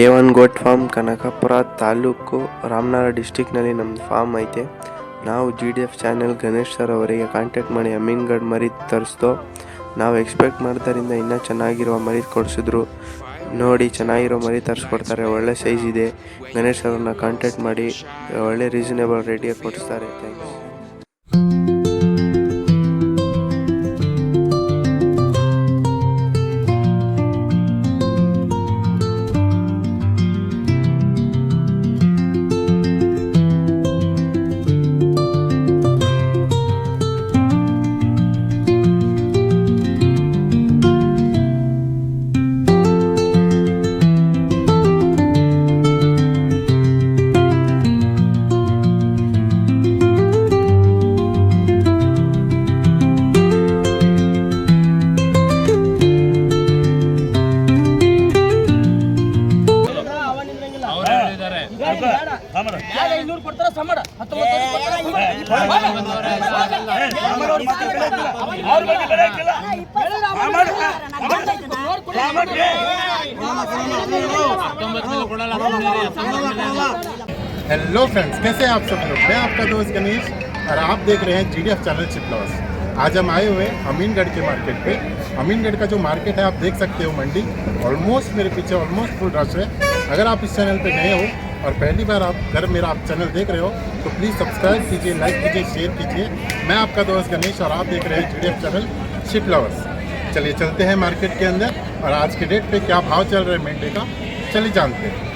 A one goat farm Kanakapura taluk, Ramanagara ಡಿಸ್ಟಿಕ್ನಲ್ಲಿ ನಮ್ಮದು farm ಐತೆ. ನಾವು G D F channel Ganesh sir ಅವರಿಗೆ contact ಮಾಡಿ ಅಮೀನ್ಗಡ್ ಮರಿ ತರಿಸ್ದೋ, ನಾವು ಎಕ್ಸ್ಪೆಕ್ಟ್ ಮಾಡೋದರಿಂದ ಇನ್ನೂ ಚೆನ್ನಾಗಿರೋ ಮರಿ ಕೊಡಿಸಿದ್ರು. ನೋಡಿ, ಚೆನ್ನಾಗಿರೋ ಮರಿ ತರಿಸ್ಕೊಡ್ತಾರೆ, ಒಳ್ಳೆ ಸೈಜ್ ಇದೆ. ಗಣೇಶ್ ಅವ್ರನ್ನ ಕಾಂಟ್ಯಾಕ್ಟ್ ಮಾಡಿ, ಒಳ್ಳೆ ರೀಸನೇಬಲ್ ರೇಟಿಗೆ ಕೊಡಿಸ್ತಾರೆ ಥ್ಯಾಂಕ್ಸ್ देख रहे हैं जीडीएफ चैनल चिपलॉस आज हम आए हुए अमीनगढ़ के मार्केट पे। अमीनगढ़ का जो मार्केट है, आप देख सकते हो मंडी। ऑलमोस्ट मेरे पीछे ऑलमोस्ट फुल रश है। अगर आप इस चैनल पे नए हो और पहली बार आप, अगर मेरा आप चैनल देख रहे हो तो प्लीज़ सब्सक्राइब कीजिए लाइक कीजिए शेयर कीजिए। मैं आपका दोस्त गणेश और आप देख रहे हैं जी चैनल शिप लवर्स चलिए, चलते हैं मार्केट के अंदर और आज के डेट पे क्या भाव चल रहा है मंडी का, चलिए जानते हैं।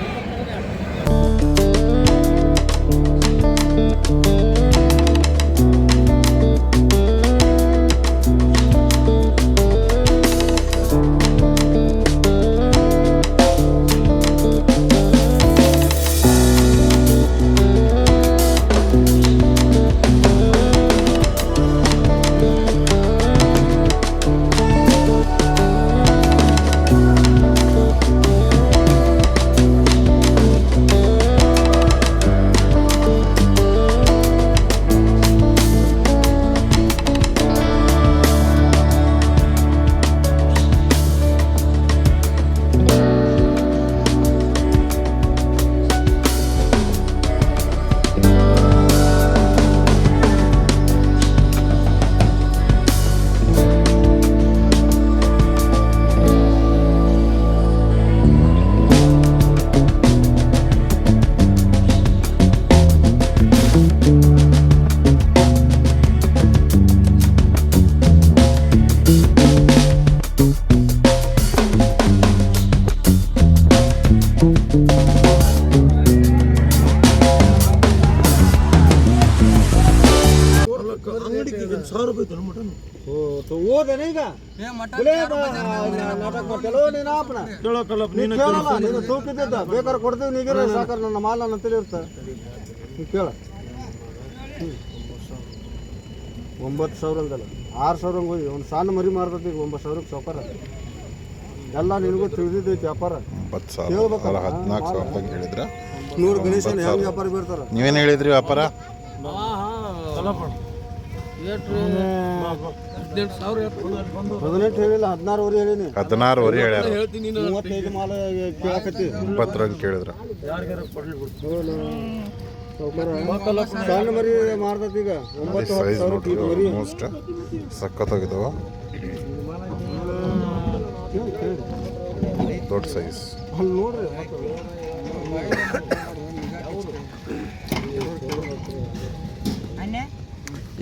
ನಾಟಕ ಮಾಡ್ತೇಲೋ ನೀನು ಆಪನ ನೀನು ಕೇಳಲ್ಲ ನೀನು ತೂಕಿದ್ದ ಬೇಕಾದ್ರೆ ಕೊಡ್ತೀವಿ ನೀಗಿರ ಸಾಕಾರ ನನ್ನ ಮಾಲ ನನ್ನ ತಲೆ ಇರ್ತ. ನೀ ಕೇಳ. ಒಂಬತ್ತು ಸಾವಿರ ಅಂದಲ್ಲ. ಆರು ಸಾವಿರ ಹೋಗಿ ಒಂದು ಸಣ್ಣ ಮರಿ ಮಾರ್ತೈತಿ ಈಗ ಒಂಬತ್ತು ಸಾವಿರಕ್ಕೆ ಸಾವ್ಕಾರ. ಎಲ್ಲ ನಿನಗೂ ತಿಳಿದಿದ್ದೈತಿ ವ್ಯಾಪಾರ. ಒಂಬತ್ತು ಸಾವಿರ. ಕೇಳ್ಬೇಕಲ್ಲ? ಹದಿನಾಲ್ಕು ಸಾವಿರ ರೂಪಾಯಿ ಹೇಳಿದ್ರೆ? ನೂರು ಗಣೇಶನ ಹೆಂಗೆ ವ್ಯಾಪಾರ ಬೀರ್ತಾರ? ನೀವೇನು ಹೇಳಿದ್ರಿ ವ್ಯಾಪಾರ? ಹದಿನೆಂಟು ಹೇಳಿಲ್ಲ ಹದಿನಾರುವರೆ ಹೇಳಿನಿ. ಹದಿನಾರುವರೆ ಹೇಳ್ಯಾರ. ಮೂವತ್ತೈದು ಮಾಲ ಕೇಳಕತ್ತಿ. ಕೇಳಿದ್ರ. ಸಣ್ಣ ಮರಿ ಮಾರ್ತೈತಿ ಈಗ. ಒಂಬತ್ತು ಹತ್ತು ಸೈಜ್ ಸಾವಿರ ಮರಿ. ದೊಡ್ಡ ಸೈಜ್ ಅಲ್ಲಿ ನೋಡ್ರಿ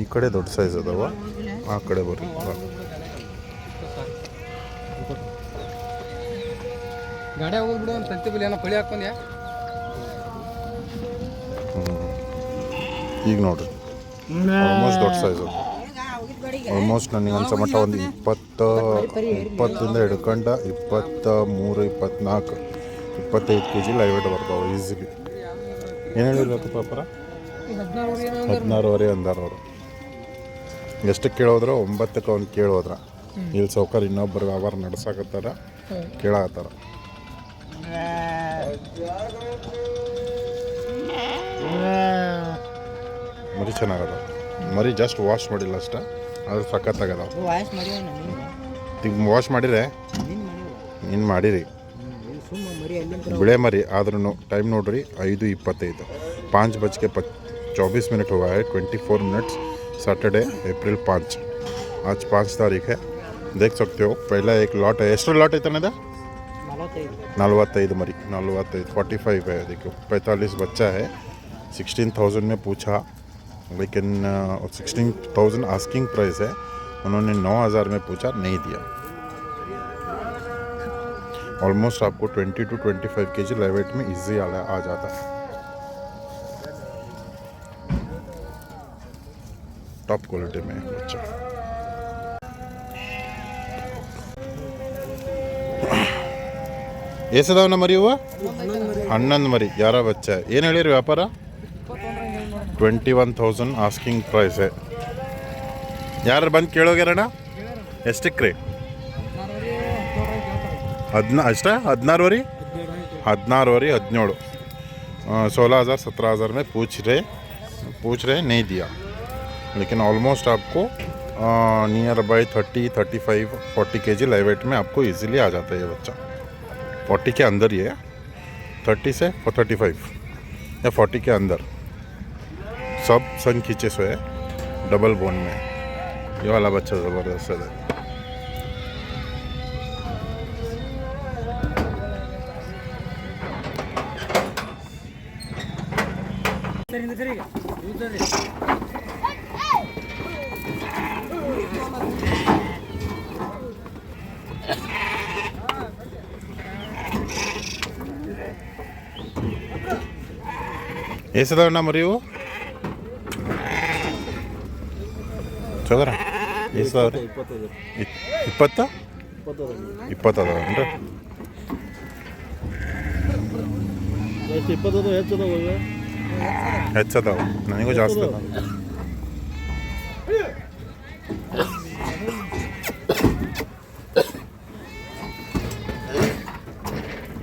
ಈ ಕಡೆ ದೊಡ್ಡ ಸೈಜ್ ಅದಾವ. ಆ ಕಡೆ ಬರ್ರಿ. ಗಾಡಿ ಹೋಗಿ ಬಿಡು ಒಂದು ತತ್ತಿ ಬಲಿ ಏನೋ ಪಳಿ ಹಾಕೊಂಡ್ಯಾ? ಈಗ ನೋಡ್ರಿ. ಆಲ್ಮೋಸ್ಟ್ ದೊಡ್ಡ ಸೈಜು ಆಲ್ಮೋಸ್ಟ್ ನನಗೆ ಅನ್ಸೋ ಮಟ್ಟ ಒಂದು ಇಪ್ಪತ್ತ ಇಪ್ಪತ್ತಿಂದ ಹಿಡ್ಕೊಂಡ ಇಪ್ಪತ್ತ ಮೂರು ಇಪ್ಪತ್ನಾಲ್ಕು ಇಪ್ಪತ್ತೈದು ಕೆ ಜಿ ಲೈವ್ ವೇಟ್ ಬರ್ತಾವೆ ಈಸಿಲಿ ಏನು ಹೇಳಿರ್ಬೇಕು ಪಾಪರ? ಹದಿನಾರುವರೆ ಅಂದಾರ ಅವರು. ಎಷ್ಟು ಕೇಳೋದ್ರ ಒಂಬತ್ತಕ್ಕೆ ಅವ್ನು ಕೇಳೋದ್ರ. ಇಲ್ಲಿ ಸೌಕರ್ ಇನ್ನೊಬ್ಬರು ವ್ಯವಹಾರ ನಡೆಸಾಕತ್ತಾರ ಕೇಳಾಕತ್ತಾರ. ಮರಿ ಚೆನ್ನಾಗದ. ಮರಿ ಜಸ್ಟ್ ವಾಶ್ ಮಾಡಿಲ್ಲ ಅಷ್ಟ ಆದ್ರೆ ಸಖತ್ತಾಗದ. ಆಗದ ವಾಶ್ ಮಾಡಿದ್ರೆ ನೀನು ಮಾಡಿರಿ. ಬಿಳೆ ಮರಿ ಆದ್ರೂ ಟೈಮ್ ನೋಡ್ರಿ ಐದು ಇಪ್ಪತ್ತೈದು. ಪಾಂಚ್ ಬಜ್ಕೆ ಪ ಚೌಬೀಸ್ ಮಿನಿಟ್ ಹೋಗ twenty four minutes Saturday April पाँच। आज पाँच तारीख है। देख सकते हो, पहला एक लॉट है। एक्स्ट्रा लॉट इतना नलवा नलवत्तु मरी नलवत्तु फोर्टी फाइव है, देखो। पैंतालीस बच्चा है। सिक्सटीन थाउज़ेंड में पूछा। लेकिन सिक्सटीन थाउज़ेंड आस्किंग प्राइस है। उन्होंने नौ हज़ार में पूछा, नहीं दिया। ऑलमोस्ट आपको ट्वेंटी टू ट्वेंटी फाइव के जी लेवेट में ईजी आ जाता है। टॉप क्वालिटी में है बच्चा ಎಸದವನ ಮರಿ ಹೂವ ಹನ್ನೊಂದು ಮರಿ ಯಾರ ಬಚ್ಚ ಏನು ಹೇಳಿರಿ ವ್ಯಾಪಾರ twenty one thousand asking price ಯಾರು ಬಂದು ಕೇಳೋಗ್ಯಾರಣ್ಣ ಎಷ್ಟಕ್ಕೆ ರೀ ಹದಿನ ಅಷ್ಟ ಹದಿನಾರುವರೆ ಹದಿನಾರುವರೆ ಹದಿನೇಳು सोलह हज़ार सत्रह हज़ार में पूछ रहे पूछ रहे नहीं दिया लेकिन ऑलमोस्ट आपको nearby thirty thirty five forty K G live weight में आपको इजीली आ जाता है ये बच्चा। फोर्टी के अंदर ही है। थर्टी से थर्टी फाइव या फोर्टी के अंदर। सब संग खींचे से है। डबल बोन में। ये वाला बच्चा ज़बरदस्त है। ಎಸದವಣ್ಣ ಮರಿವು ಚೌದರ ಎಸದವ್ರಿ ಇಪ್ಪತ್ತು ಇಪ್ಪತ್ತ? ಇಪ್ಪತ್ತದವನ್ರಿ ಅದಾವ ಇವು? ಹೆಚ್ಚದವ ನನಗೂ ಜಾಸ್ತಿ ಅದ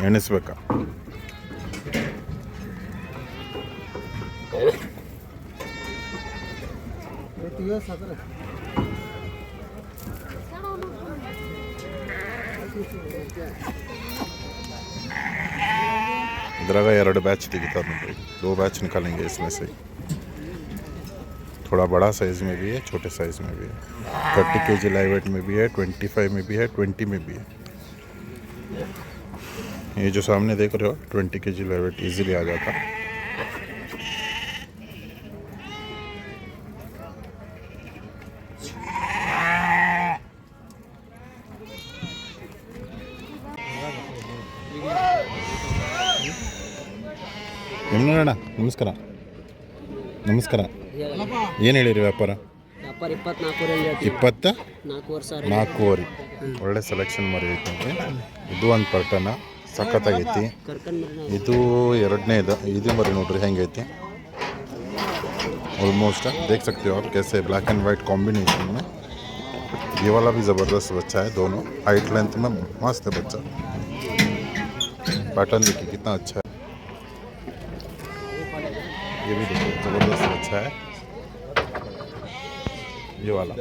ಎಣಿಸ್ಬೇಕಾ? इधर ಎರಡು ಬ್ಯಾಚ್ ತೆಗಿತಾರೆ ನೋಡ್ರಿ दो बैच निकालेंगे इसमें से थोड़ा बड़ा साइज में भी है छोटे साइज में भी है थर्टी के जी लाइव वेट में भी है ट्वेंटी फाइव में भी है ट्वेंटी में भी है ये जो सामने देख रहे हो twenty K G live weight easily आ जाता ನಿಮ್ನೋಡೋಣ ನಮಸ್ಕಾರ ಏನು ಹೇಳಿರಿ ವ್ಯಾಪಾರ ವ್ಯಾಪಾರ ಇಪ್ಪತ್ನಾಲ್ಕು ರೇಂಜ್ ಐತಿ ಇಪ್ಪತ್ತ ನಾಲ್ಕೂವರೆ ಸಾವಿರ ನಾಲ್ಕೂವರೆ ಒಳ್ಳೆ ಸೆಲೆಕ್ಷನ್ ಮರಿ ಐತೆ ನೋಡ್ರಿ ಇದು ಒಂದು ಪರ್ಟನ ಸಖತ್ತಾಗೈತಿ ಕರ್ಕೊಂಡ್ ಇದು ಎರಡನೇದು ಇದು ಮರಿ ನೋಡ್ರಿ ಹೆಂಗೈತಿ ऑलमोस्ट देख सकते हो आप कैसे ब्लैक एंड वाइट कॉम्बिनेशन में ये वाला भी ज़बरदस्त बच्चा है दोनों हाइट लेंथ में मस्त है बच्चा पैटर्न देखिए कितना अच्छा है ये भी देखिए ज़बरदस्त बच्चा है ये वाला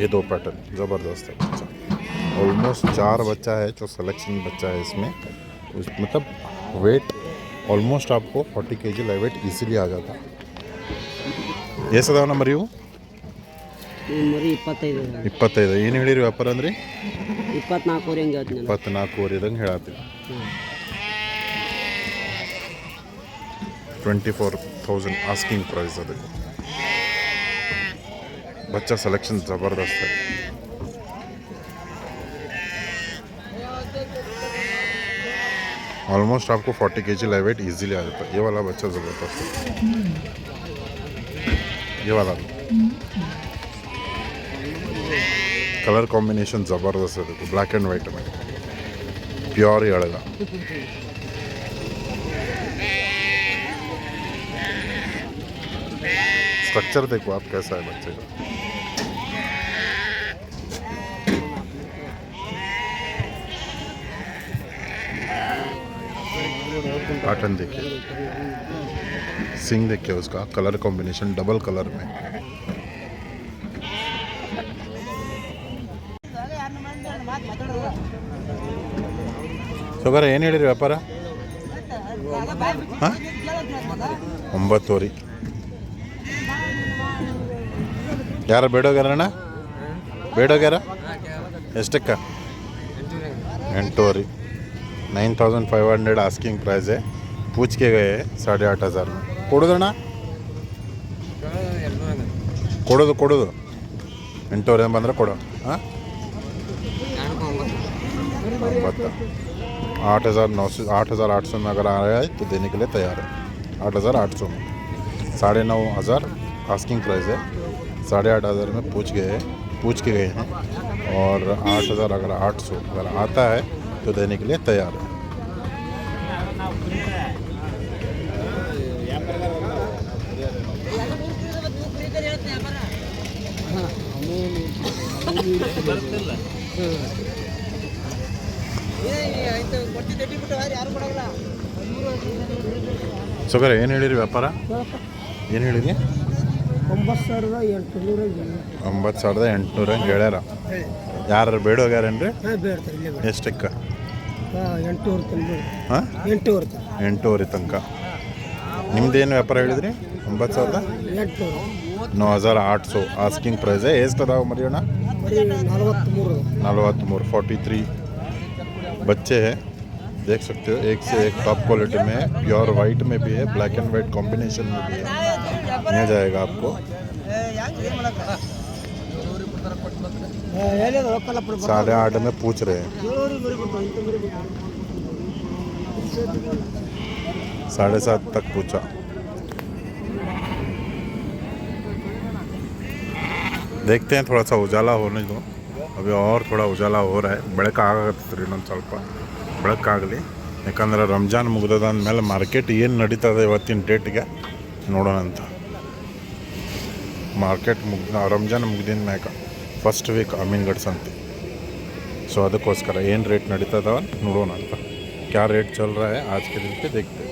ये दो पैटर्न ज़बरदस्त है बच्चा ऑलमोस्ट चार बच्चा है जो सिलेक्शन बच्चा है इसमें उस मतलब वेट ऑलमोस्ट आपको 40 K G live weight easily आ जाता ಎಷ್ಟು ಅದಾವ ನಂಬರ್ ಇವು ಈ ಮರಿ ಇಪ್ಪತ್ತೈದು ಅದಾವ. ಇಪ್ಪತ್ತೈದು ಏನು ಹೇಳಿರಿ ವ್ಯಾಪಾರ ಅಂದ್ರೆ ಇಪ್ಪತ್ನಾಲ್ಕು ರೇಂಜ್ ಐತಿ ನಾನು ಇಪ್ಪತ್ನಾಲ್ಕೂವರೆದಂಗೆ twenty four thousand asking price है देखो बच्चा सिलेक्शन ज़बरदस्त है ऑलमोस्ट आपको 40 K G live weight easily आ जाता है। ये वाला बच्चा ज़बरदस्त है। ये वाला। कलर कॉम्बिनेशन ज़बरदस्त है। देखो ब्लैक एंड व्हाइट में। प्योर ही अड़ेगा। स्ट्रक्चर देखो आप कैसा है बच्चे का पैटर्न देखिए सिंग देखिए उसका कलर कॉम्बिनेशन डबल कलर में ಸುಗರ ಏನು ಹೇಳಿರಿ ವ್ಯಾಪಾರ ಹಾಂ ಒಂಬತ್ತುವರೆ ಯಾರು ಬೇಡೋಗ್ಯಾರಣ್ಣ ಬೇಡೋಗ್ಯಾರ ಎಷ್ಟಕ್ಕ ಎಂಟೂವರೆ nine thousand five hundred asking price है पूछ के गए साढ़े आठ हज़ार में ಕೊಡೋದಣ್ಣ ಕೊಡೋದು ಕೊಡೋದು ಎಂಟೂವರೆ ಬಂದರೆ ಕೊಡು ಹಾಂ ಒಂಬತ್ತು आठ हज़ार नौ सौ आठ हज़ार आठ सौ में अगर आ रहा है तो देने के लिए तैयार है आठ हज़ार आठ सौ में साढ़े नौ हज़ार आस्किंग प्राइस है साढ़े आठ हज़ार में पूछ गए पूछ के गए हैं और आठ हज़ार अगर आठ सौ अगर आता है तो देने के लिए तैयार है ಸುಗರ ಏನು ಹೇಳಿರಿ ವ್ಯಾಪಾರ ಏನು ಹೇಳಿರಿ ಒಂಬತ್ತು ಸಾವಿರದ ಎಂಟುನೂರ ಒಂಬತ್ತು ಸಾವಿರದ ಎಂಟುನೂರ ಹಂಗೆ ಹೇಳ್ಯಾರ ಯಾರು ಬೇಡೋಗ್ಯಾರೇನ್ರಿ ಹಾಂ ಬೇಡ್ತಾರೆ ಇಲ್ಲೇ ಎಷ್ಟಕ್ಕೆ ಎಂಟೂವರೆ ತಂದು ಹಾಂ ಎಂಟೂವರೆ ಎಂಟೂವರೆ ತನಕ ನಿಮ್ದೇನು ವ್ಯಾಪಾರ ಹೇಳಿದ್ರಿ ಒಂಬತ್ತು ಸಾವಿರದ ಎಂಟುನೂರು नौ हज़ार आठ सौ आस्किंग प्राइस है एज बताओ मरियाना ಬರೀ ನಲವತ್ತ್ಮೂರು नलवातमोर फोर्टी थ्री बच्चे हैं देख सकते हो एक से एक टॉप क्वालिटी में है प्योर वाइट में भी है ब्लैक एंड वाइट कॉम्बिनेशन में भी है मिल जाएगा आपको ಹೇಳಿದ ರೊಕ್ಕಲ್ಲ साढ़े आठ में पूछ रहे हैं साढ़े सात तक पूछा देखते हैं थोड़ा सा उजाला होने दो अभी और थोड़ा उजाला हो रहा है ಬೆಳಕಾಗತ್ತೆ ಇನ್ನೊಂದು ಸ್ವಲ್ಪ ಬೆಳಕಾಗಲಿ ಯಾಕಂದ್ರೆ ರಂಜಾನ್ ಮುಗ್ದದಾದ್ಮೇಲೆ ಮಾರ್ಕೆಟ್ ಏನು ನಡೀತದೆ ಇವತ್ತಿನ ಡೇಟ್ಗೆ ನೋಡೋಣ ಅಂತ ಮಾರ್ಕೆಟ್ ಮುಗ್ ರಂಜಾನ್ ಮುಗ್ದಿನ ಮ್ಯಾಗ ಫಸ್ಟ್ ವೀಕ್ ಅಮೀನ್ಗಡ್ ಸಂತೆ. ಸೊ ಅದಕ್ಕೋಸ್ಕರ ಏನು ರೇಟ್ ನಡೀತದ ನೋಡೋಣ ಅಂತ. ಕ್ಯಾ ರೇಟ್ ಚಲ್ ರಹ? ಹೈ ದಿನಕ್ಕೆ ಕೆ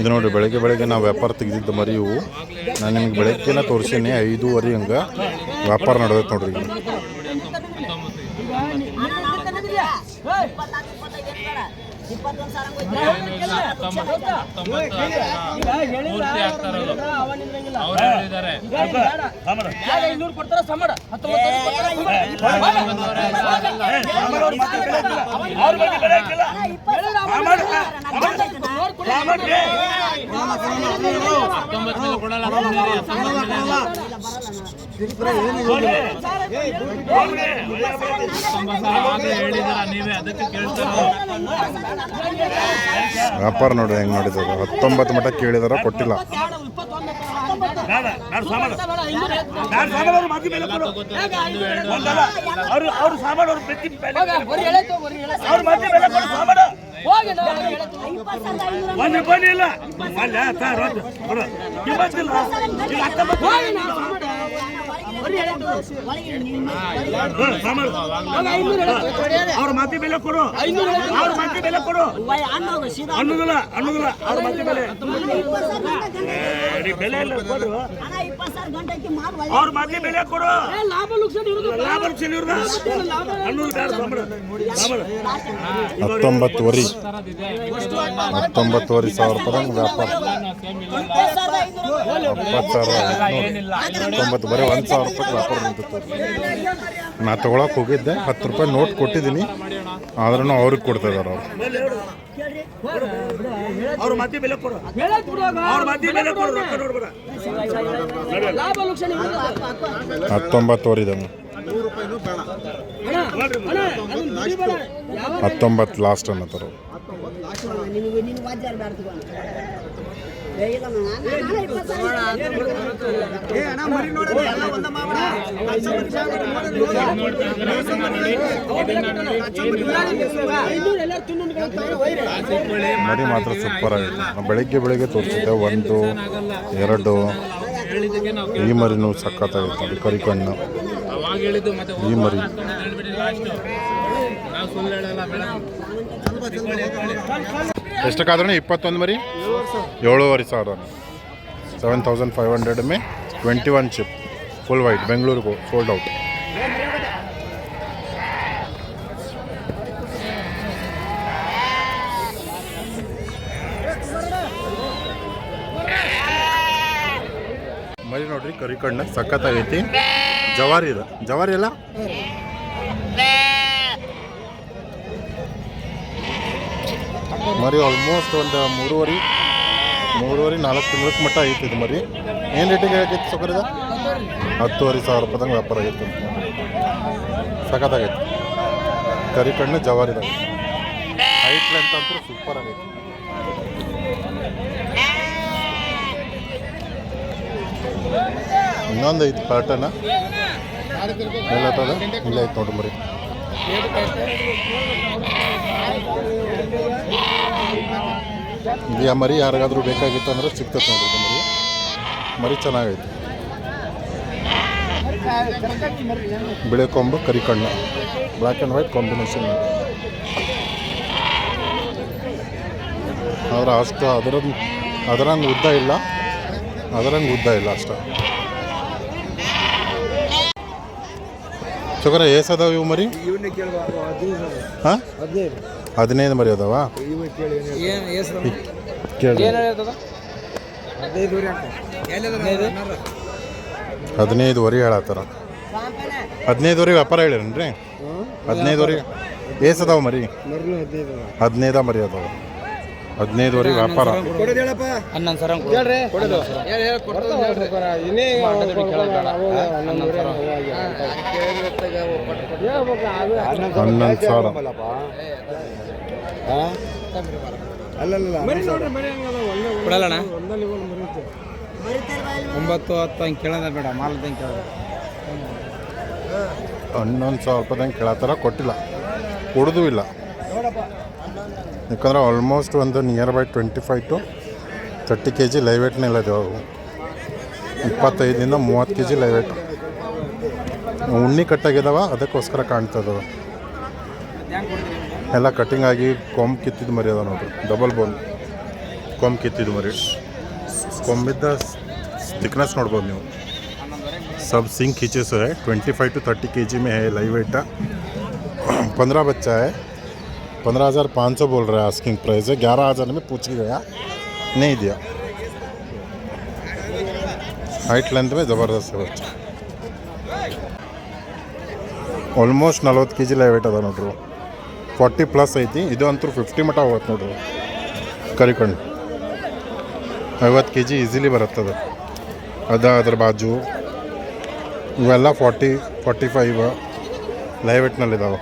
ಇದು ನೋಡಿರಿ ಬೆಳಗ್ಗೆ ಬೆಳಗ್ಗೆ ನಾವು ವ್ಯಾಪಾರ ತೆಗೆದಿದ್ದ ಮರಿ ಇವು ನಾನು ನಿಮ್ಗೆ ಬೆಳಗ್ಗೆನ ತೋರಿಸಿನಿ, ಐದೂವರೆ ಹಂಗೆ ವ್ಯಾಪಾರ ನಡೆದೈತೆ ನೋಡ್ರಿ ಈಗ ಐನೂರು ಕೊಡಲ್ಲ ಹತ್ತೊಂಬತ್ತು ವ್ಯಾಪಾರ ನೋಡಿ ಹೆಂಗ್ ನೋಡಿದ್ರು ಹತ್ತೊಂಬತ್ತು ಮಠ ಕೇಳಿದಾರ ಕೊಟ್ಟಿಲ್ಲ ಒಂದು ರೂಪಾಯಿ ಇಲ್ಲ ಅಲ್ಲ ಸರ್ ಒಂದು ಕೊಡು. ಇವತ್ತಿಲ್ಲ ಹತ್ತೊಂಬತ್ತು ಅವ್ರ ಮಾತಿ ಬೆಲೆ ಕೊಡು. ಅವ್ರ ಮಾತಿ ಬೆಲೆ ಕೊಡು. ಅನ್ನೋದಿಲ್ಲ ಅನ್ನೋದಿಲ್ಲ ಅವ್ರ ಮಾತಿ ಬೆಲೆ ಬೆಲೆ ಇಲ್ಲ ಕೊಡು ಅವ್ರ ಮಾತಿ ಬೆಲೆ ಕೊಡು. ಲಾಭ ಲಾಭ ಇವ್ರದ ಅನ್ನೋದು ಬೇಡ. ಹತ್ತೊಂಬತ್ತುವರೆ. ಹತ್ತೊಂಬತ್ತುವರೆ ಸಾವಿರ ರೂಪಾಯಿ ವ್ಯಾಪಾರ. ಸಾವಿರ. ಹತ್ತೊಂಬತ್ತು ಬರೀ ಒಂದು ಸಾವಿರ. ರೂಪಾಯಿ ವ್ಯಾಪಾರ ನಿಂತಿತ್ತು ನಾ ತೊಗೊಳಕ್ಕೆ ಹೋಗಿದ್ದೆ ಹತ್ತು ರೂಪಾಯಿ ನೋಟ್ ಕೊಟ್ಟಿದ್ದೀನಿ. ಆದ್ರೂ ಅವ್ರಿಗೆ ಕೊಡ್ತಾ ಇದಾರೆ ಅವ್ರು ಅವ್ರ ಹತ್ತೊಂಬತ್ತುವರೆ ಇದೆ ಹತ್ತೊಂಬತ್ತು ಲಾಸ್ಟ್ ಅನ್ನತ್ತಾರ ಮರಿ ಮಾತ್ರ ಸೂಪರ್ ನಾವು ಬೆಳಿಗ್ಗೆ ಬೆಳಿಗ್ಗೆ ತೋರಿಸಿದ್ದೆ ಒಂದು, ಎರಡು. ಈ ಮರಿನೂ ಸಖತ್ತಾಗಿತ್ತು ಅದು ಕರಿ ಕಣ್ಣು. ಈ ಮರಿ. ಎಷ್ಟಕ್ಕಾದ್ರೆ ಇಪ್ಪತ್ತೊಂದು ಮರಿ? ಏಳೂವರೆ ಸಾವಿರ ಸೆವೆನ್ ತೌಸಂಡ್ ಫೈವ್ ಹಂಡ್ರೆಡ್ ಮೇ ಟ್ವೆಂಟಿ ಒನ್ ಚಿಪ್ ಫುಲ್ ವೈಟ್ ಬೆಂಗಳೂರಿಗೆ ಸೋಲ್ಡ್ ಔಟ್ ಮರಿ ನೋಡ್ರಿ, ಕರಿ ಸಖತ್ ಆಗೈತಿ ಜವಾರಿ ಇದೆ. ಜವಾರಿ ಅಲ್ಲ? ಮರಿ ಆಲ್ಮೋಸ್ಟ್ ಒಂದು ಮೂರುವರೆ. ಮೂರುವರೆ, ನಾಲ್ಕು ತಿಂಗಳಕ್ಕೆ ಮಟ್ಟ ಐತಿ ಇದು ಮರಿ. ಏನು ರೇಟಿಗೆ ಆಗೈತಿ ಸೊಕರಿದ ಹತ್ತುವರೆ ಸಾವಿರ ರೂಪಾಯ್ದಂಗೆ ವ್ಯಾಪಾರ ಆಗೈತಿ ಸಖತ್ತಾಗೈತಿ ಕರಿ ಕಣ್ಣು ಜವಾರಿದಾಗ ಹೈಟ್ ಲೆಂತ್ ಅಂತೂ ಸೂಪರ್ ಆಗೈತಿ. ಇನ್ನೊಂದು ಐತಿ ಪ್ಯಾಟರ್ನ ಇಲ್ಲ ಐತೆ ನೋಡಿ ಮರಿ. ಇದು ಮರಿ ಯಾರಿಗಾದ್ರೂ ಬೇಕಾಗಿತ್ತು ಅಂದ್ರೆ ಸಿಗ್ತದೆ ಮರಿ. ಮರಿ ಚೆನ್ನಾಗೈತೆ. ಬಿಳೆ ಕೊಂಬು, ಕರಿ ಕಣ್ಣು. ಬ್ಲ್ಯಾಕ್ ಆ್ಯಂಡ್ ವೈಟ್ ಕಾಂಬಿನೇಷನ್ ಆದರೆ ಅಷ್ಟು ಅದರ ಅದರಂಗೆ ಉದ್ದ ಇಲ್ಲ. ಅದರಂಗೆ ಉದ್ದ ಇಲ್ಲ ಅಷ್ಟ. ಚೊಕರ ಏಸದಾವ ಇವು ಮರಿ? ಹಾಂ? ಹದಿನೈದು. ಮರಿ ಅದಾವ? ಹದಿನೈದು ಹದಿನೈದುವರೆ ಹೇಳತ್ತಾರ. ಹದಿನೈದುವರೆ ವ್ಯಾಪಾರ ಹೇಳಿರೇನ್ರಿ? ಹದಿನೈದುವರೆ ಏಸದಾವ ಮರಿ? ಹದಿನೈದ ಮರಿ ಅದಾವ. ಹದಿನೈದುವರೆ ವ್ಯಾಪಾರ. ಹನ್ನೊಂದು ಸಾವಿರ ಹೇಳ್ರಿ. ಕೊಡೋದು. ಹನ್ನೊಂದು ಸಾವಿರ ಕೊಡಲ್ಲಣ್ಣ? ಒಂಬತ್ತು ಹತ್ತು ಹಂಗೆ ಕೇಳೋದ ಬೇಡ. ಮಾಲದ ಹಂಗೆ ಕೇಳೋದು. ಹನ್ನೊಂದು ಸಾವಿರ ರೂಪಾಯಿದಂಗೆ ಕೇಳತ್ತಾರ ಕೊಟ್ಟಿಲ್ಲ. ಕೊಡೋದು ಇಲ್ಲ. ಯಾಕಂದ್ರೆ ಆಲ್ಮೋಸ್ಟ್ ಒಂದು nearby twenty five to thirty K G live ವೇಟ್ನೆಲ್ಲ ಇದಾವೆ ಇಪ್ಪತ್ತೈದಿಂದ ಮೂವತ್ತು ಕೆ ಜಿ ಲೈವ್ ವೇಟ್ ಉಣ್ಣಿ ಕಟ್ಟಾಗಿದಾವ ಅದಕ್ಕೋಸ್ಕರ ಕಾಣ್ತದವ ಎಲ್ಲ ಕಟ್ಟಿಂಗ್ ಆಗಿ ಕೊಂಬ್ ಕಿತ್ತಿದ್ದು ಮರಿ ಅದ ನೋಡ್ರಿ ಡಬಲ್ ಬೋನ್ ಕೊಂಬ್ ಕಿತ್ತಿದ್ದು ಮರಿ ಕೊಂಬಿದ್ದ ಥಿಕ್ನೆಸ್ ನೋಡ್ಬೋದು ನೀವು सब सिंग खींचे से है ट्वेंटी फाइव टू थर्टी के जी में है लाइव वेट पंद्रह बच्चा है पंद्रह हज़ार पाँच सौ बोल रहा है आस्किंग प्राइस है। ग्यारह हज़ार में पूछ गया नहीं दिया। ಹೈಟ್ ಲೆಂತ್ ಮೇಲೆ ಜಬರ್ದಸ್ತ್ ಇರುತ್ತೆ ಆಲ್ಮೋಸ್ಟ್ ನಲ್ವತ್ತು ಕೆ ಜಿ ಲೈವೇಟ್ ಅದ ನೋಡ್ರಿ ಫಾರ್ಟಿ ಪ್ಲಸ್ ಐತಿ ಇದು ಅಂತೂ ಫಿಫ್ಟಿ ಮಟ ಹೋಗುತ್ತೆ ನೋಡ್ರಿ ಕರಿಕೊಂಡು ಐವತ್ತು ಕೆ ಜಿ ಈಸಿಲಿ ಬರುತ್ತದ ಅದ ಅದ್ರ ಬಾಜು ಇವೆಲ್ಲ ಫಾರ್ಟಿ ಫಾರ್ಟಿ ಫೈವ್ ಲೈವೇಟ್ನಲ್ಲಿದ್ದಾವೆ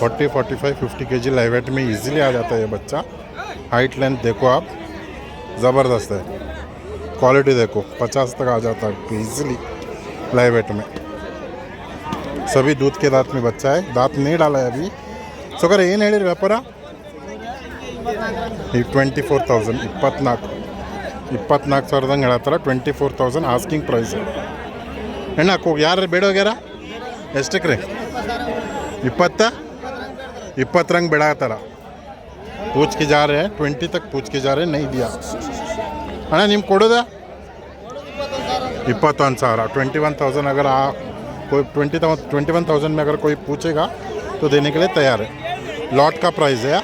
forty forty five fifty K G live weight में इजीली आ जाता है ये बच्चा हाइट लेंथ देखो आप ज़बरदस्त है क्वालिटी देखो पचास तक आ जाता है इजीली लाइव वेट में सभी दूध के दांत में बच्चा है दांत नहीं डाला है अभी ಸೊಕರ ಏನು ಹೇಳಿರಿ ವ್ಯಾಪಾರ ಈ ಟ್ವೆಂಟಿ ಫೋರ್ ತೌಸಂಡ್ ಇಪ್ಪತ್ನಾಲ್ಕು ಇಪ್ಪತ್ನಾಲ್ಕು ಸಾವಿರದಂಗೆ ಹೇಳತ್ತಾರ twenty four thousand asking price ಹೆಣ್ಣಾಕು ಯಾರು ಬೇಡೋಗ್ಯಾರ ಎಷ್ಟಕ್ಕೆ ರೀ ಇಪ್ಪತ್ತ ಇಪ್ಪತ್ತರಂಗೆ ಬೇಡಾತ್ತಾರ पूछ के जा रहे हैं ट्वेंटी तक पूछ के जा रहे हैं नहीं दिया ಅಣ್ಣ ನಿಮ್ಗೆ ಕೊಡೋದ इक्कीस ಸಾವಿರ ट्वेंटी वन थाउजेंड अगर आप कोई ट्वेंटी ट्वेंटी वन थाउजेंड में अगर कोई पूछेगा तो देने के लिए तैयार है लॉट का प्राइस है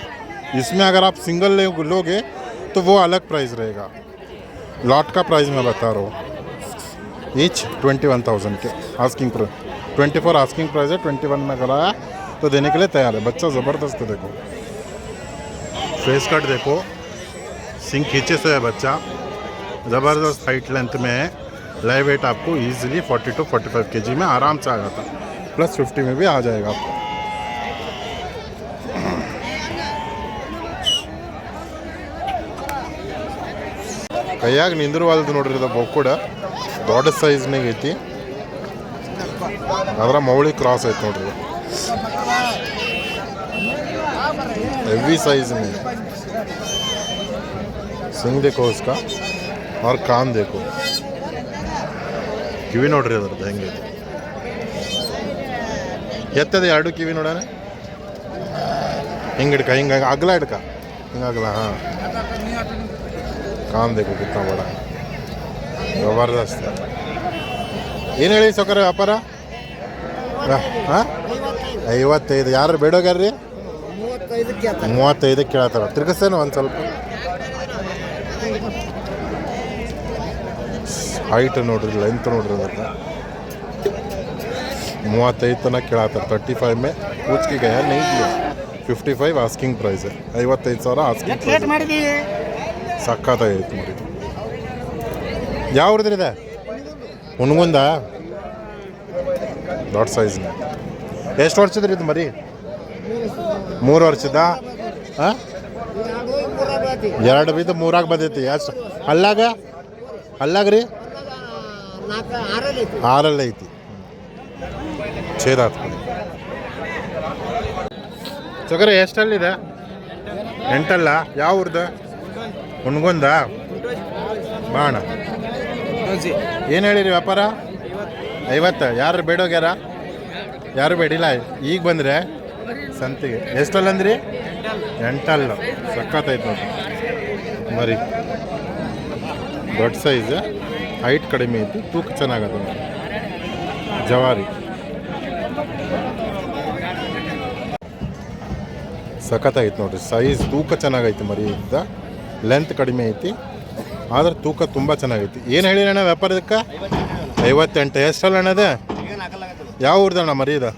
इसमें अगर आप सिंगल ले लोगे तो वो अलग प्राइस रहेगा लॉट का प्राइस मैं बता रहा हूँ ईच ट्वेंटी वन थाउजेंड के asking price twenty four asking price है ट्वेंटी वन में अगर आया तो देने के लिए तैयार है बच्चा ज़बरदस्त है देखो फेस कट देखो सिंग खींचे से है बच्चा ज़बरदस्त हाइट लेंथ में है लाइव वेट आपको इजीली 40 टू 45 केजी में आराम से आ जाता प्लस 50 में भी आ जाएगा आपको ಕೈಯಾಗ ನಿಂದಿರುವಲ್ದು ನೋಡ್ರಿ ಇದು ಬೊಕ್ಕುಡ ದೊಡ್ಡ ಸೈಜ್ನಾಗ ಐತಿ ಅದರ ಮೌಳಿ ಕ್ರಾಸ್ ಐತೆ ನೋಡ್ರಿ ಹೆವಿ साइज में सिंग देखो उसका और कान देखो ಕಿವಿ ನೋಡ್ರಿ ಅದ್ರದ್ದು ಹೆಂಗೆ ಎತ್ತದ ಎರಡು ಕಿವಿ ನೋಡೋಣ ಹಿಂಗೆ ಹಿಡ್ಕ ಹಿಂಗೆ ಅಗಲ ಹಿಡ್ಕ ಹಿಂಗಾಗಲ್ಲ ಹಾಂ ಕಾನ್ देखो कितना बड़ा ಜಬರ್ದಸ್ತ್ ಏನು ಹೇಳಿ ಸೌಕರ್ಯ ವ್ಯಾಪಾರ ಹಾಂ ಐವತ್ತೈದು ಯಾರು ಬೇಡೋಗ್ಯಾರ್ರಿ ಮೂವತ್ತೈದಕ್ಕೆ ಕೇಳತ್ತಾರ ತಿರ್ಗಿಸ್ತೇನೆ ಒಂದು ಸ್ವಲ್ಪ. ಹೈಟ್ ನೋಡ್ರಿ ಲೆಂತ್ ನೋಡ್ರಿ ಅದಕ್ಕೆ. ಮೂವತ್ತೈದು ತನಕ ಕೇಳತ್ತಾರ ತರ್ಟಿ ಫೈವ್ ಮೇ ಕೂಚ್ಕಿಗೆ ನೈಟ್ಗೆ ಫಿಫ್ಟಿ ಫೈವ್ ಆಸ್ಕಿಂಗ್ ಪ್ರೈಸ್ ಐವತ್ತೈದು ಸಾವಿರ ಆಸ್ಕಿಂಗ್ ಪ್ರೈಸ್ ಸಖತ್ತಾಗೈತೆ ನೋಡಿ ಯಾವ ಹುಡುಗ್ರಿದೆ ಹುಣ್ಗುಂದ? ದೊಡ್ಡ ಸೈಜ್ನ ಎಷ್ಟು ವರ್ಷದ್ರಿ ಇದು ಮರಿ? ಮೂರು ವರ್ಷದ? ಹಾಂ ಎರಡು ಬಿದ್ದು ಮೂರಾಗ ಬಂದೈತಿ. ಎಷ್ಟು ಅಲ್ಲಾಗ ಅಲ್ಲಾಗ ರೀ? ಆರಲ್ಲಿ ಐತಿ. ಛೇದಾತ್ ಚೊಗರೆ, ಎಷ್ಟಲ್ಲಿದೆ? ಎಂಟಲ್ಲ? ಯಾವ ಊರ್ದು? ಹುಣ್ಗುಂದ? ಬಾಣ. ಏನು ಹೇಳಿರಿ ವ್ಯಾಪಾರ? ಐವತ್ತು. ಯಾರು ಬೇಡೋಗ್ಯಾರ? ಯಾರು ಬೇಡಿಲ್ಲ. ಈಗ ಬಂದರೆ ಸಂತಿಗೆ. ಎಷ್ಟಲ್ಲ ಅಂದ್ರಿ? ಎಂಟಲ್ಲ. ಸಖತ್ತೈತೆ ನೋಡಿ ಮರಿ. ದೊಡ್ಡ ಸೈಜ್. ಹೈಟ್ ಕಡಿಮೆ ಐತಿ. ತೂಕ ಚೆನ್ನಾಗದ ಜವಾರಿ. ಸಖತ್ತಾಗೈತೆ ನೋಡ್ರಿ. ಸೈಜ್ ತೂಕ ಚೆನ್ನಾಗೈತಿ ಮರಿ ಇದ್ದ. ಲೆಂತ್ ಕಡಿಮೆ ಐತಿ. ಆದ್ರೆ ತೂಕ ತುಂಬ ಚೆನ್ನಾಗೈತಿ. ಏನು ಹೇಳಿ ಅಣ್ಣ ವ್ಯಾಪಾರದಕ್ಕೆ? ಐವತ್ತೆಂಟು. ಎಷ್ಟಲ್ಲ ಅಣ್ಣ ಅದ ಯಾವ ಊರ್ದಣ್ಣ ಮರಿ ಇದ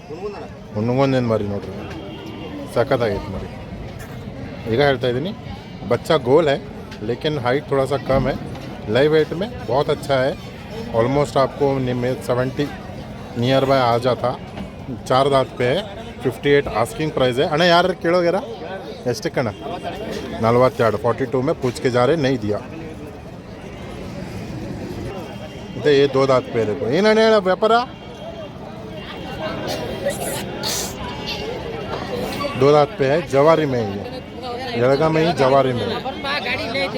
ಹುಣ್ಗೊಂದೇನು ಮರಿ ನೋಡ್ರಿ ಸಖತ್ತಾಗೈತೆ ಮರಿ ಈಗ ಹೇಳ್ತಾ ಇದ್ದೀನಿ बच्चा गोल है लेकिन हाइट थोड़ा सा कम है लाइव वेट में बहुत अच्छा है ऑलमोस्ट आपको सेवेंटी नियर बाय आ जाता चार दांत पे है ಫಿಫ್ಟಿ ಏಯ್ಟ್ ಆಸ್ಕಿಂಗ್ ಪ್ರೈಸ್ है ಅಣ್ಣ ಯಾರು ಕೇಳೋಗ್ಯಾರ ಎಷ್ಟಕ್ಕೆ ಅಣ್ಣ ನಲ್ವತ್ತೆರಡು ಫಾರ್ಟಿ ಟೂ में पूछ के जा रहे नहीं दिया ಇದೆ ये दो दांत पे है देखो ಏನು ಅಣ್ಣ ಹೇಳ ವ್ಯಾಪಾರ दो दांत पे है जवारी में है ये ಎಳಗ ಮೈ ಜವಾರಿ ಮೈ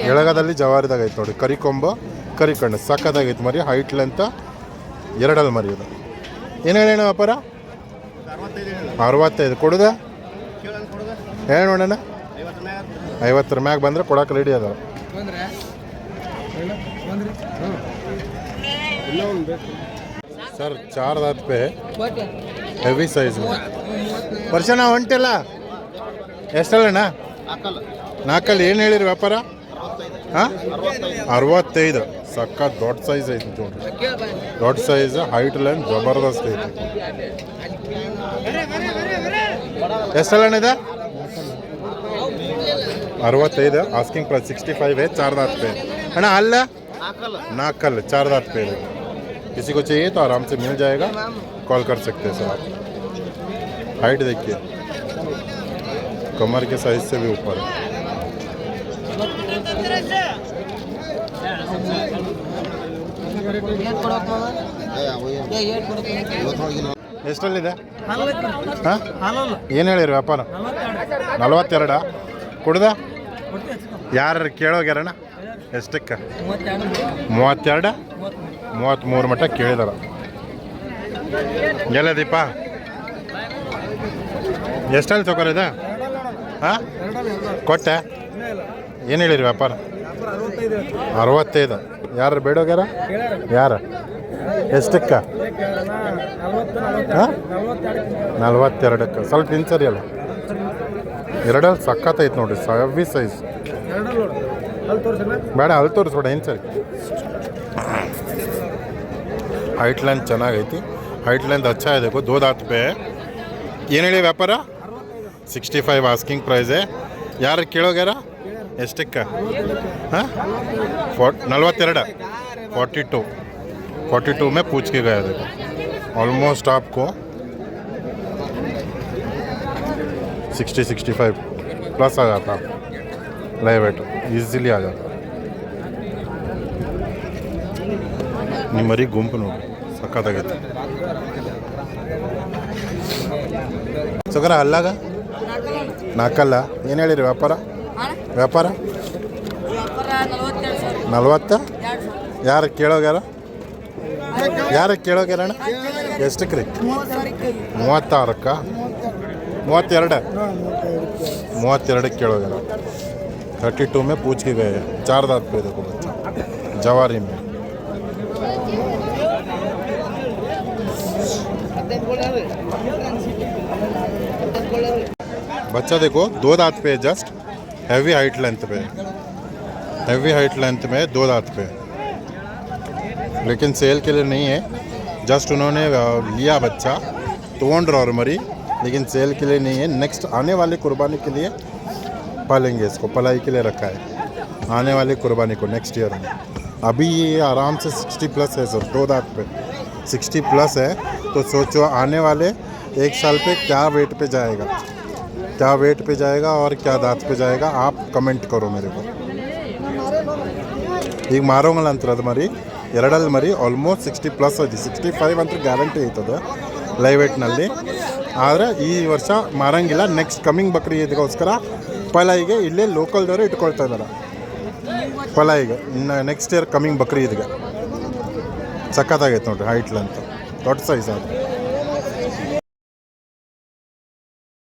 ಎಳಗದಲ್ಲಿ ಜವಾರಿದಾಗ ಐತೆ ನೋಡಿ ಕರಿ ಕೊಂಬು ಕರಿ ಕಣ್ಣು ಸಕ್ಕದಾಗೈತೆ ಮರಿ ಹೈಟ್ ಲೆಂತ್ ಎರಡಲ್ಲಿ ಮರಿ ಇದು ಏನು ಹೇಳೋಣ ವ್ಯಾಪಾರ ಅರವತ್ತೈದು ಕೊಡುದ ಹೇಳಿ ನೋಡೋಣ ಐವತ್ತರ ಮ್ಯಾಗ ಬಂದರೆ ಕೊಡಕ್ಕೆ ರೆಡಿ ಅದಾವ ಸರ್ ಚಾರ್ दांत पे ಹೆವಿ ಸೈಜ್ ವರ್ಷ ನಾವು ಹೊಂಟಿಲ್ಲ ಎಷ್ಟಲ್ಲಣ್ಣ? ನಾಲ್ಕಲ್ಲ. ಏನು ಹೇಳಿರಿ ವ್ಯಾಪಾರ? ಹಾಂ? ಅರವತ್ತೈದು. ಸಕ್ಕ ದೊಡ್ಡ ಸೈಜ್ ಐತಿ ನೋಡ್ರಿ. ದೊಡ್ಡ ಸೈಜ್ ಹೈಟ್ ಲೈನ್ ಜಬರ್ದಸ್ತ್ ಐತಿ. ಎಷ್ಟಲ್ಲಣ್ಣ ಇದೆ? ಅರವತ್ತೈದು. ಆಸ್ಕಿಂಗ್ ಪ್ರೈಸ್ ಸಿಕ್ಸ್ಟಿ ಫೈವ್ ಏ ಚಾರ್ದ ಹತ್ತು ಅಣ್ಣ ಅಲ್ಲ? ನಾಲ್ಕಲ್ಲ. हल नाकल ಪೇ ಇದೆ. पे किसी को ಆರಾಮ್ಸೆ ಮಿಲ್ आराम ಕಾಲ್ मिल जाएगा हाइट देखिए कमर के साइज से भी ऊपर है ಎಷ್ಟಲ್ಲಿದೆ ಹಾಂ ಏನು ಹೇಳಿರಿ ವ್ಯಾಪಾರ ನಲವತ್ತೆರಡ ಕುಡ್ದ ಯಾರು ಕೇಳೋಗ್ಯಾರಣ್ಣ ಎಷ್ಟಕ್ಕೆ ಮೂವತ್ತೆರಡು ಮೂವತ್ತ್ಮೂರು ಮಟ್ಟ ಕೇಳಿದಾರ ಎಲ್ಲ ದೀಪ ಎಷ್ಟಲ್ಲಿ ತಗೋರಿದ? ಹಾಂ? ಕೊಟ್ಟೆ? ಏನು ಹೇಳಿರಿ ವ್ಯಾಪಾರ? ಅರವತ್ತೈದು. ಯಾರು ಬೇಡೋಗ್ಯಾರ? ಯಾರು? ಎಷ್ಟಕ್ಕ? ಹಾಂ? ನಲ್ವತ್ತೆರಡಕ್ಕೆ. ಸ್ವಲ್ಪ ಇನ್ಸರಿ ಅಲ್ಲ. ಎರಡಲ್ಲಿ ಸಖತ್ತೈತೆ ನೋಡ್ರಿ ಸವಿ ಸೈಜ್ ಬೇಡ, ಅಲ್ಲಿ ತೋರಿಸ್ಬೇಡ ಏನು ಸರಿ. ಹೈಟ್ ಲೈನ್ ಚೆನ್ನಾಗೈತಿ. ಹೈಟ್ ಲೈನ್ ಅಚ್ಚಾ ಇದೆ ಗೋ ದೋ ದಾತ್ ಪೇ ಏನು ಹೇಳಿ ವ್ಯಾಪಾರ? ಸಿಕ್ಸ್ಟಿ ಫೈವ್ ಆಸ್ಕಿಂಗ್ ಪ್ರೈಸೇ ಯಾರು ಕೇಳೋಗ್ಯಾರ ಎಷ್ಟಕ್ಕೆ ಹಾಂ ಫಾರ್ಟ್ ನಲ್ವತ್ತೆರಡು ಫಾರ್ಟಿ ಟು फोर्टी टू में पूछ के गया देखो ऑलमोस्ट आपको सिक्सटी सिक्सटी फाइव प्लस आ जाता लाइव वेट इजीली आ जाता ನಿಮ್ಮ ಮರಿ ಗುಂಪು ನೋಡಿ ಸಖತ್ತಾಗೈತೆ ಸೊಗರ ಅಲ್ಲಾಗ ನಾಲ್ಕಲ್ಲ ಏನು ಹೇಳಿರಿ ವ್ಯಾಪಾರ ವ್ಯಾಪಾರ ನಲ್ವತ್ತ ಯಾರು ಕೇಳೋಗ್ಯಾರ ಯಾರು ಕೇಳೋಗ್ಯಾರಣ್ಣ ಎಷ್ಟಕ್ಕೆ ರೀ ಮೂವತ್ತಾರಕ್ಕ ಮೂವತ್ತೆರಡು ಮೂವತ್ತೆರಡಕ್ಕೆ ಕೇಳೋಗ್ಯಾರ थर्टी टू में पूछ के गए चार दांत पे देखो बच्चा जवारी में बच्चा देखो, दो दांत पे है जस्ट हैवी हाइट लेंथ पे। हैवी हाइट लेंथ में दो दांत पे। लेकिन सेल के लिए नहीं है। जस्ट उन्होंने लिया बच्चा, तोड़ और मरी। लेकिन सेल के लिए नहीं है। नेक्स्ट आने वाले कुर्बानी के लिए पालेंगे इसको। पलाई के लिए रखा है। आने वाले कुर्बानी को नेक्स्ट ईयर में। अभी ये आराम से 60 प्लस है सर दो दांत पे। 60 प्लस है। तो सोचो, आने वाले एक साल पे क्या वेट पे जाएगा? क्या वेट पे जाएगा और क्या दांत पे जाएगा आप कमेंट करो मेरे को ಈಗ ಮಾರೋಂಗಲ್ಲ ಅಂತಾರೆ ಮರಿ ಎರಡಲ್ಲಿ ಮರಿ ಆಲ್ಮೋಸ್ಟ್ ಸಿಕ್ಸ್ಟಿ ಪ್ಲಸ್ ಐತಿ ಸಿಕ್ಸ್ಟಿ ಫೈವ್ ಅಂತ ಗ್ಯಾರಂಟಿ ಐತದ ಲೈವ್ ವೇಟ್ನಲ್ಲಿ ಆದರೆ ಈ ವರ್ಷ ಮಾರಂಗಿಲ್ಲ ನೆಕ್ಸ್ಟ್ ಕಮಿಂಗ್ ಬಕ್ರಿ ಇದಕ್ಕೋಸ್ಕರ ಪಲಾಯಿಗೆ ಇಲ್ಲೇ ಲೋಕಲ್ದವರು ಇಟ್ಕೊಳ್ತಾ ಇದ್ದಾರೆ ಪಲಾಯಿಗೆ ಇನ್ನು ನೆಕ್ಸ್ಟ್ ಇಯರ್ ಕಮಿಂಗ್ ಬಕ್ರಿ ಇದ್ಗೆ ಸಖತ್ತಾಗೈತೆ ನೋಡ್ರಿ ಹೈಟ್ಲ್ ಅಂತ ದೊಡ್ಡ ಸೈಜ್ ಅದು